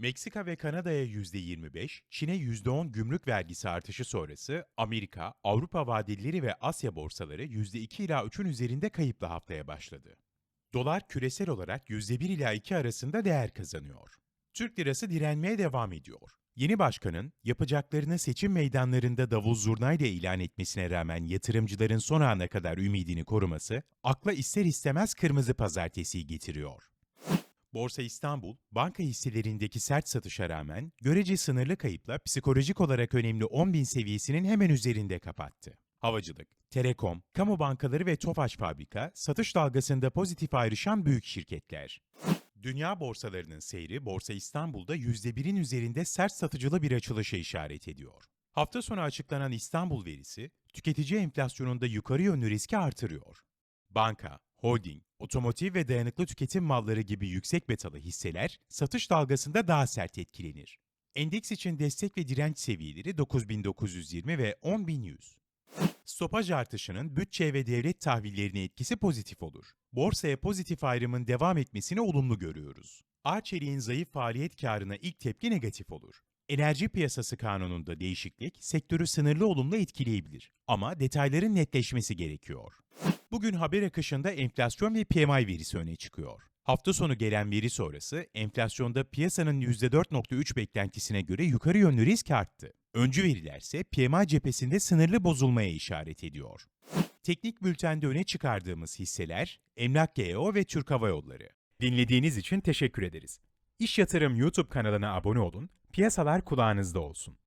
Meksika ve Kanada'ya %25, Çin'e %10 gümrük vergisi artışı sonrası Amerika, Avrupa vadelileri ve Asya borsaları %2 ila 3'ün üzerinde kayıpla haftaya başladı. Dolar küresel olarak %1 ila 2 arasında değer kazanıyor. Türk lirası direnmeye devam ediyor. Yeni başkanın yapacaklarını seçim meydanlarında davul zurnayla ilan etmesine rağmen yatırımcıların son ana kadar ümidini koruması akla ister istemez kırmızı pazartesiyi getiriyor. Borsa İstanbul, banka hisselerindeki sert satışa rağmen görece sınırlı kayıpla psikolojik olarak önemli 10.000 seviyesinin hemen üzerinde kapattı. Havacılık, Telekom, kamu bankaları ve Tofaş Fabrika satış dalgasında pozitif ayrışan büyük şirketler. Dünya borsalarının seyri Borsa İstanbul'da %1'in üzerinde sert satıcılı bir açılışa işaret ediyor. Hafta sonu açıklanan İstanbul verisi, tüketici enflasyonunda yukarı yönlü riski artırıyor. Banka, holding, otomotiv ve dayanıklı tüketim malları gibi yüksek betalı hisseler satış dalgasında daha sert etkilenir. Endeks için destek ve direnç seviyeleri 9920 ve 10100. Stopaj artışının bütçe ve devlet tahvillerine etkisi pozitif olur. Borsaya pozitif ayrımın devam etmesini olumlu görüyoruz. Arçelik'in zayıf faaliyet karına ilk tepki negatif olur. Enerji piyasası kanununda değişiklik sektörü sınırlı olumlu etkileyebilir ama detayların netleşmesi gerekiyor. Bugün haber akışında enflasyon ve PMI verisi öne çıkıyor. Hafta sonu gelen veri sonrası enflasyonda piyasanın %4.3 beklentisine göre yukarı yönlü risk arttı. Öncü verilerse PMI cephesinde sınırlı bozulmaya işaret ediyor. Teknik bültende öne çıkardığımız hisseler Emlak GEO ve Türk Hava Yolları. Dinlediğiniz için teşekkür ederiz. İş Yatırım YouTube kanalına abone olun, piyasalar kulağınızda olsun.